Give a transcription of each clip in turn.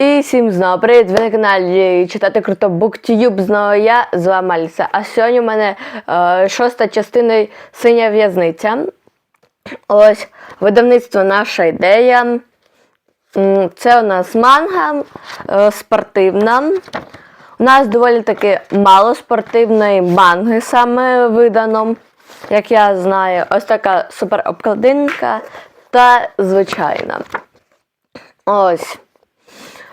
І всім знову привіт! Ви на каналі читати круто BookTube. Знову я з вами Аліса. А сьогодні у мене е, шоста частина синя в'язниця. Ось видавництво наша ідея. Це у нас манга е, спортивна. У нас доволі таки мало спортивної манги саме видано, як я знаю. Ось така супер обкладинка та звичайна. Ось.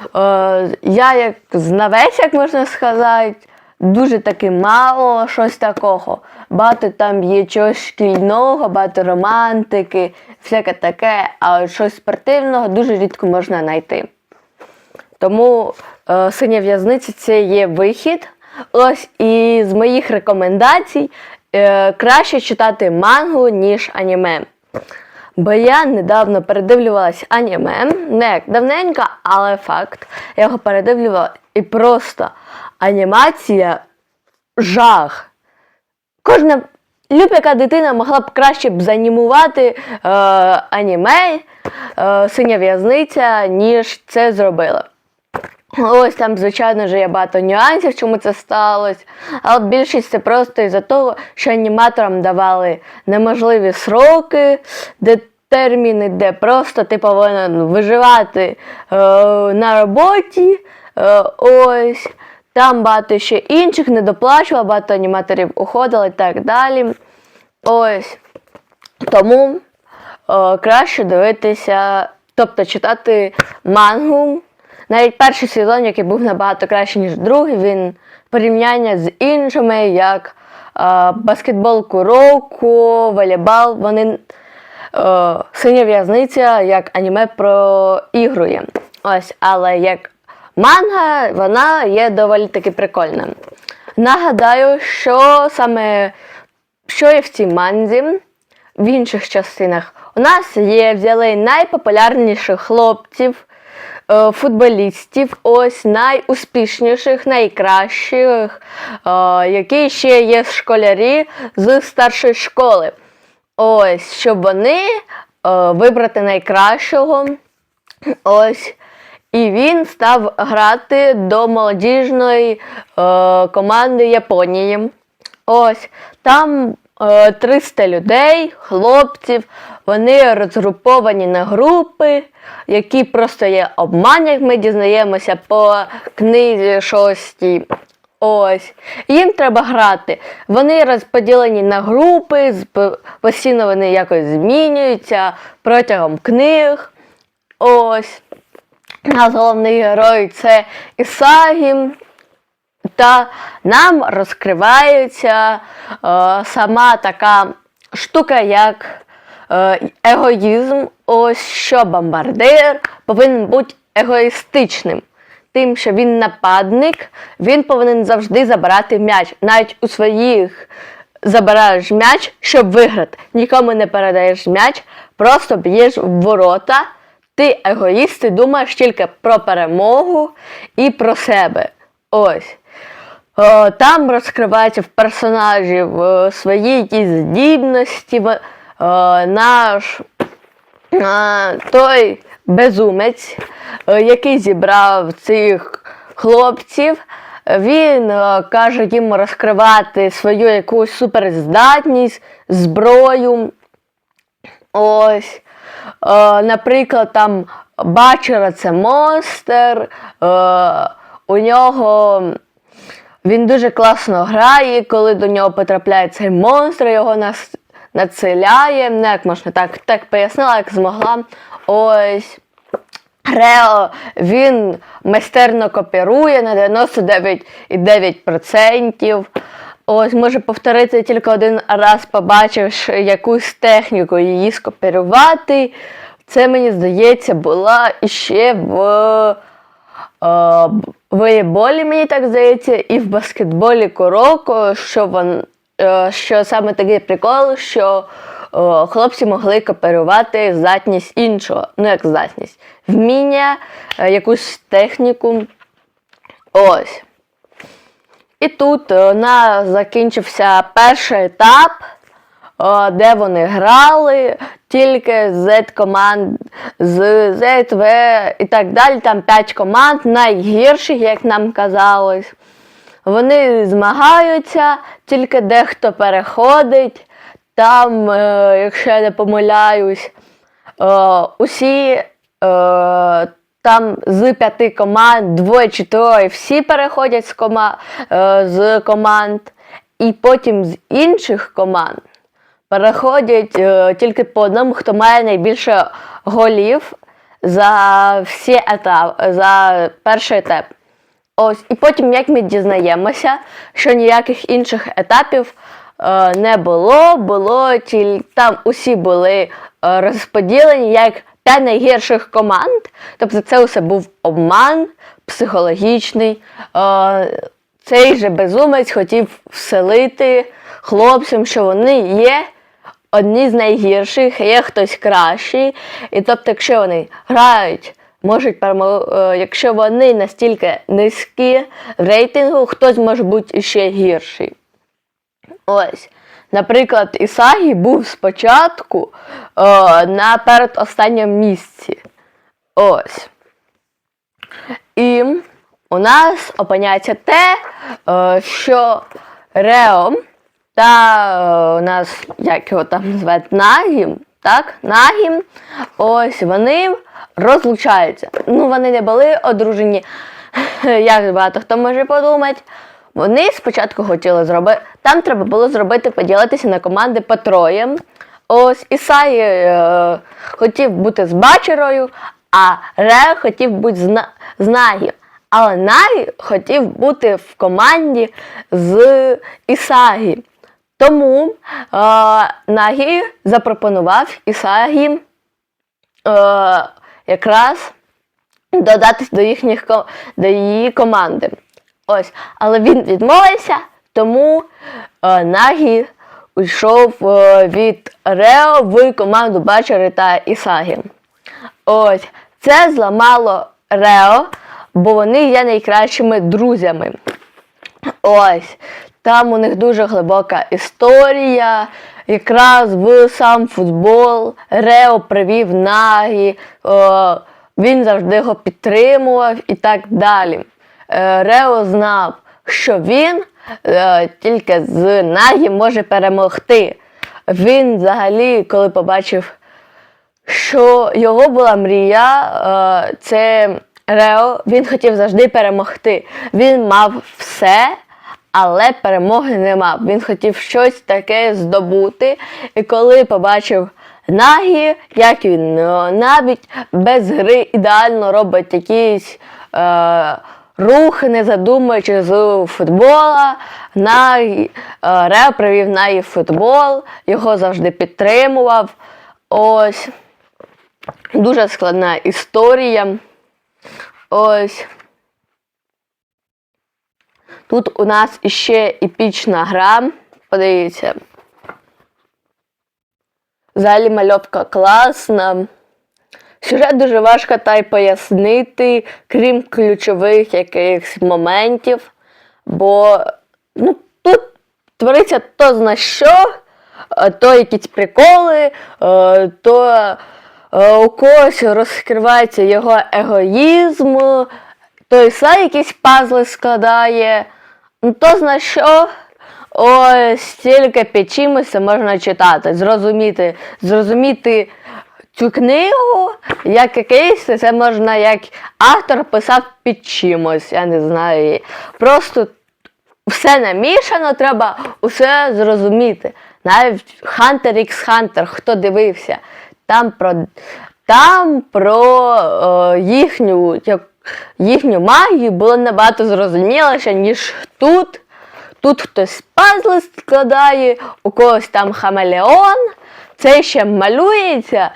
Е, я як знавець, як можна сказати, дуже таки мало щось такого. Багато там є чогось шкільного, багато романтики, всяке таке, а щось спортивного дуже рідко можна знайти. Тому е, синя в'язниця це є вихід. Ось і з моїх рекомендацій е, краще читати мангу, ніж аніме. Бо я недавно передивлювалась аніме, не як давненько, але факт. Я його передивлювала і просто анімація жах. Кожна любяка дитина могла б краще б занімувати е, аніме е, синя в'язниця, ніж це зробила. Ось там, звичайно, вже є багато нюансів, чому це сталося. Але більшість це просто із-за того, що аніматорам давали неможливі сроки, де терміни, де просто ти повинен виживати е, на роботі. Е, ось. Там багато ще інших не доплачувало, багато аніматорів уходило і так далі. Ось. Тому е, краще дивитися, тобто читати мангу. Навіть перший сезон, який був набагато краще, ніж другий, він порівняння з іншими, як е, баскетбол Куроку, волейбол, вони е, синя в'язниця, як аніме проігрує. Ось, але як манга, вона є доволі таки прикольна. Нагадаю, що саме що є в цій манзі, в інших частинах. У нас є взяли найпопулярніших хлопців, футболістів, ось найуспішніших, найкращих, е, які ще є школярі з старшої школи. Ось, щоб вони е, вибрати найкращого. Ось. І він став грати до молодіжної е, команди Японії. Ось там е, 300 людей, хлопців, вони розгруповані на групи, які просто є обман, як ми дізнаємося по книзі шостій. Ось. Їм треба грати. Вони розподілені на групи, постійно вони якось змінюються протягом книг. Ось. Наш головний герой це Ісагі. Та нам розкривається е, сама така штука, як е, егоїзм. Ось що бомбардир повинен бути егоїстичним. Тим, що він нападник, він повинен завжди забирати м'яч. Навіть у своїх забираєш м'яч, щоб виграти. Нікому не передаєш м'яч, просто б'єш в ворота. Ти егоїст, ти думаєш тільки про перемогу і про себе. Ось. О, там розкриваються в персонажів е, свої якісь здібності. Е, наш е, той безумець, е, який зібрав цих хлопців, він е, каже їм розкривати свою якусь суперздатність, зброю. Ось. Е, наприклад, там Бачера це монстр. Е, у нього він дуже класно грає, коли до нього потрапляє цей монстр, його нас націляє. Ну, як можна так, так пояснила, як змогла. Ось. Рео він майстерно копірує на 99,9%. Ось може повторити тільки один раз, побачивши якусь техніку її скопірувати. Це, мені здається, була іще в е, б- волейболі, мені так здається, і в баскетболі Куроко, що, вон, е, що саме такий прикол, що е, хлопці могли кооперувати здатність іншого. Ну, як здатність, вміння, е, якусь техніку. Ось. І тут у нас закінчився перший етап, де вони грали. Тільки Z команд, з ZV і так далі. Там 5 команд, найгірших, як нам казалось. Вони змагаються, тільки дехто переходить. Там, е, якщо я не помиляюсь, е, усі е, там з п'яти команд, двоє чи троє, всі переходять з команд, і потім з інших команд переходять е, тільки по одному, хто має найбільше голів за всі етап, за перший етап. Ось, і потім, як ми дізнаємося, що ніяких інших етапів е, не було, було тільки там усі були е, розподілені як п'ять найгірших команд. Тобто це усе був обман психологічний. Е, цей же безумець хотів вселити хлопцям, що вони є одні з найгірших, є хтось кращий. І тобто, якщо вони грають, можуть перемо... е, якщо вони настільки низькі в рейтингу, хтось може бути ще гірший. Ось. Наприклад, Ісагі був спочатку е, на передостанньому місці. Ось. І у нас опиняється те, е, що Рео та е, у нас, як його там називають, Нагім, так? Нагім, ось вони розлучаються. Ну, вони не були одружені, як багато хто може подумати. Вони спочатку хотіли зробити. Там треба було зробити, поділитися на команди по троє. Ось Ісаї е, хотів бути з бачерою, а Ре хотів бути з, На-. Але Нагі хотів бути в команді з Ісагі. Тому е, Нагі запропонував Ісагі е, якраз додатись до їхніх до її команди. Ось, але він відмовився, тому е, Нагі йшов е, від Рео в команду Бачери та Ісагі. Ось, це зламало Рео, бо вони є найкращими друзями. Ось. Там у них дуже глибока історія. Якраз в сам футбол Рео привів Нагі, о, він завжди його підтримував і так далі. Е, Рео знав, що він е, тільки з Нагі може перемогти. Він взагалі, коли побачив що його була мрія, е, це Рео, він хотів завжди перемогти. Він мав все, але перемоги не мав. Він хотів щось таке здобути. І коли побачив Нагі, як він е, навіть без гри ідеально робить якісь. Е, Рухи, не задумуючи з футбола, Нагі, е, Рео привів Нагі в футбол, його завжди підтримував. Ось. Дуже складна історія. Ось. Тут у нас іще епічна гра. Подивіться. Взагалі мальовка класна. Сюжет дуже важко та й пояснити, крім ключових якихось моментів. Бо ну, тут твориться то зна що, е, то якісь приколи, е, то е, у когось розкривається його егоїзм, той сам якісь пазли складає. Ну, то зна що. Ось тільки під чимось можна читати, зрозуміти, зрозуміти цю книгу, як якийсь, це можна як автор писав під чимось, я не знаю. Просто все намішано, треба усе зрозуміти. Навіть Hunter x Hunter, хто дивився, там про, там про е, їхню, їхню магію було набагато зрозуміліше, ніж тут. Тут хтось пазли складає, у когось там хамелеон. Це ще малюється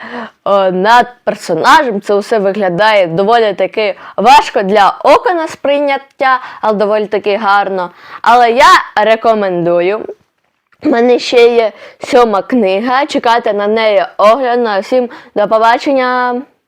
е, над персонажем. Це все виглядає доволі таки важко для ока на сприйняття, але доволі таки гарно. Але я рекомендую. У мене ще є сьома книга. Чекайте на неї огляд. Всім до побачення.